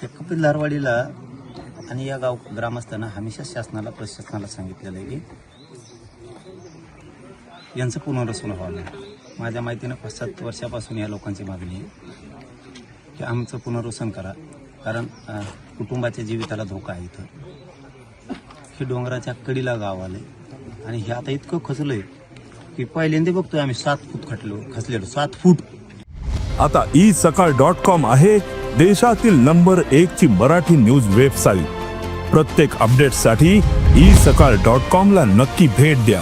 त्या कपिल धारवाडीला आणि या गाव ग्रामस्थांना हमेशा शासनाला प्रशासनाला सांगितलेलं आहे की यांचं पुनर्वसन व्हावं नाही माझ्या माहितीनं पाच सात वर्षापासून या लोकांची मागणी आहे की आमचं पुनर्वसन करा. कारण कुटुंबाच्या जीविताला धोका आहे इथं. हे डोंगराच्या कडीला गाव आले आणि हे आता इतकं खचलंय की पहिल्यांदा बघतोय आम्ही सात फूट खटलो खचलेलो. सात फूट. आता ई सकाळ डॉट कॉम आहे. देशातील नंबर एक ची मराठी न्यूज वेबसाईट. प्रत्येक अपडेटसाठी ई सकाळ डॉट कॉम ला नक्की भेट द्या.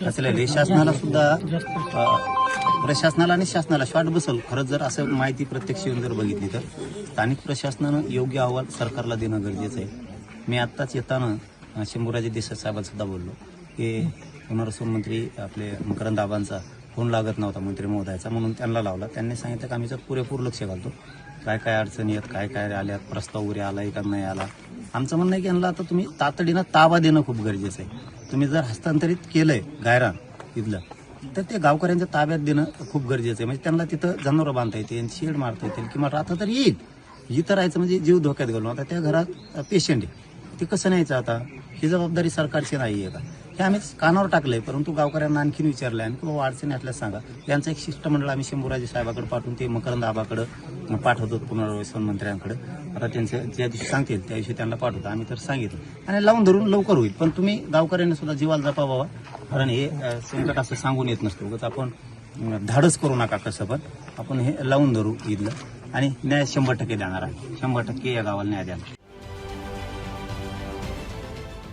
खचलेले शासनाला सुद्धा प्रशासनाला आणि शासनाला शॉर्ट बसल खरंच जर असं माहिती प्रत्यक्ष येऊन जर बघितली तर स्थानिक प्रशासनानं योग्य अहवाल सरकारला देणं गरजेचं आहे. मी आत्ताच येताना शंभूराजे देसाई साहेबांसुद्धा बोललो की पुनर्वसन मंत्री आपले मकरंद आबांचा फोन लागत नव्हता मंत्री महोदयाचा म्हणून त्यांना लावला. त्यांनी सांगितलं की आम्ही जर पुरेपूर लक्ष घालतो. काय काय अडचणी आहेत काय काय आल्यात प्रस्ताव वगैरे आलाय का नाही आला. आमचं म्हणणं आहे की यांना आता तुम्ही तातडीनं ताबा देणं खूप गरजेचं आहे. तुम्ही जर हस्तांतरित केलंय गायरान इथलं तर ते गावकऱ्यांच्या ताब्यात देणं खूप गरजेचं आहे. म्हणजे त्यांना तिथं जनावरं बांधता येतील शेड मारता येतील किंवा राहता तर येईल. इथं राहायचं म्हणजे जीव धोक्यात घालून. आता त्या घरात पेशंट आहे. ते कसं न्यायचं आता? ही जबाबदारी सरकारची नाही आहे का? हे आम्ही कानावर टाकलंय परंतु गावकऱ्यांना आणखीन विचारलं आणि बाबा अडचणी असल्यास सांगा. यांचं एक शिष्टमंडळ आम्ही शंभूराजे साहेबाकडे पाठवून ते मकरंद आबाकडं पाठवतो पुनर्वसन मंत्र्यांकडे. आता त्यांचं ज्या दिवशी सांगतील त्या दिवशी त्यांना पाठवतो. आम्ही तर सांगितलं. आणि लावून धरून लवकर होईल. पण तुम्ही गावकऱ्यांनी सुद्धा जीवाला जपा बाबा. कारण हे संकट असं सांगून येत नसतो. उगाच आपण धाडस करू नका कसं पण. आपण हे लावून धरू इथलं. आणि न्याय शंभर टक्के देणार आहे. शंभर टक्के या गावाला न्याय द्यायला